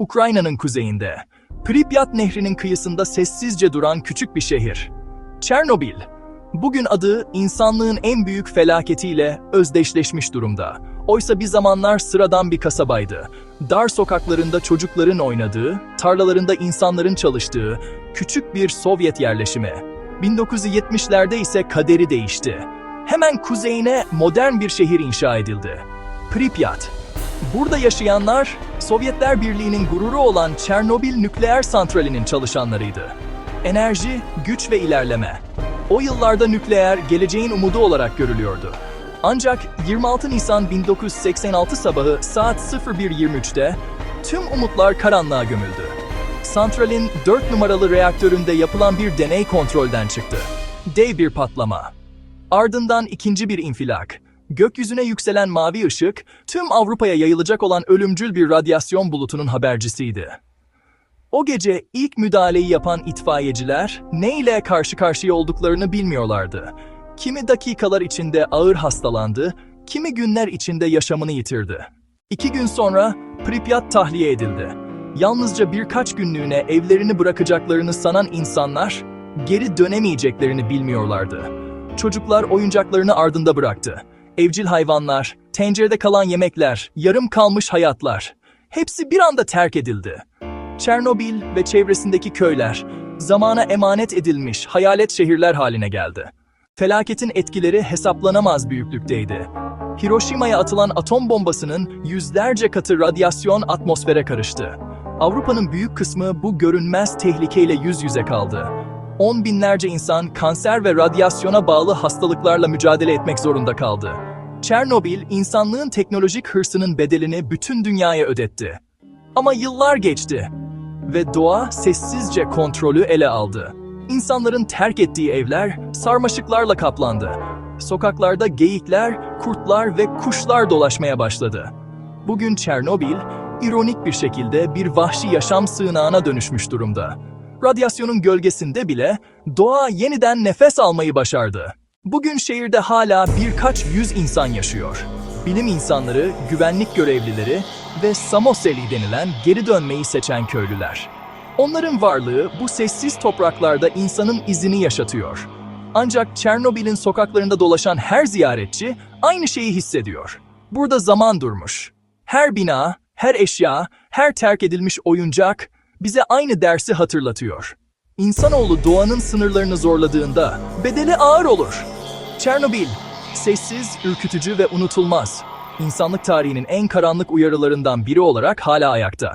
Ukrayna'nın kuzeyinde, Pripyat Nehri'nin kıyısında sessizce duran küçük bir şehir. Çernobil. Bugün adı insanlığın en büyük felaketiyle özdeşleşmiş durumda. Oysa bir zamanlar sıradan bir kasabaydı. Dar sokaklarında çocukların oynadığı, tarlalarında insanların çalıştığı küçük bir Sovyet yerleşimi. 1970'lerde ise kaderi değişti. Hemen kuzeyine modern bir şehir inşa edildi. Pripyat. Burada yaşayanlar Sovyetler Birliği'nin gururu olan Çernobil nükleer santralinin çalışanlarıydı. Enerji, güç ve ilerleme. O yıllarda nükleer geleceğin umudu olarak görülüyordu. Ancak 26 Nisan 1986 sabahı saat 01.23'te tüm umutlar karanlığa gömüldü. Santralin 4 numaralı reaktöründe yapılan bir deney kontrolden çıktı. Dev bir patlama. Ardından ikinci bir infilak. Gökyüzüne yükselen mavi ışık, tüm Avrupa'ya yayılacak olan ölümcül bir radyasyon bulutunun habercisiydi. O gece ilk müdahaleyi yapan itfaiyeciler ne ile karşı karşıya olduklarını bilmiyorlardı. Kimi dakikalar içinde ağır hastalandı, kimi günler içinde yaşamını yitirdi. İki gün sonra Pripyat tahliye edildi. Yalnızca birkaç günlüğüne evlerini bırakacaklarını sanan insanlar geri dönemeyeceklerini bilmiyorlardı. Çocuklar oyuncaklarını ardında bıraktı. Evcil hayvanlar, tencerede kalan yemekler, yarım kalmış hayatlar hepsi bir anda terk edildi. Çernobil ve çevresindeki köyler zamana emanet edilmiş hayalet şehirler haline geldi. Felaketin etkileri hesaplanamaz büyüklükteydi. Hiroşima'ya atılan atom bombasının yüzlerce katı radyasyon atmosfere karıştı. Avrupa'nın büyük kısmı bu görünmez tehlikeyle yüz yüze kaldı. On binlerce insan kanser ve radyasyona bağlı hastalıklarla mücadele etmek zorunda kaldı. Çernobil, insanlığın teknolojik hırsının bedelini bütün dünyaya ödetti. Ama yıllar geçti ve doğa sessizce kontrolü ele aldı. İnsanların terk ettiği evler sarmaşıklarla kaplandı. Sokaklarda geyikler, kurtlar ve kuşlar dolaşmaya başladı. Bugün Çernobil, ironik bir şekilde bir vahşi yaşam sığınağına dönüşmüş durumda. Radyasyonun gölgesinde bile doğa yeniden nefes almayı başardı. Bugün şehirde hala birkaç yüz insan yaşıyor. Bilim insanları, güvenlik görevlileri ve Samoseli denilen geri dönmeyi seçen köylüler. Onların varlığı bu sessiz topraklarda insanın izini yaşatıyor. Ancak Çernobil'in sokaklarında dolaşan her ziyaretçi aynı şeyi hissediyor. Burada zaman durmuş. Her bina, her eşya, her terk edilmiş oyuncak bize aynı dersi hatırlatıyor. İnsanoğlu doğanın sınırlarını zorladığında bedeli ağır olur. Çernobil, sessiz, ürkütücü ve unutulmaz. İnsanlık tarihinin en karanlık uyarılarından biri olarak hala ayakta.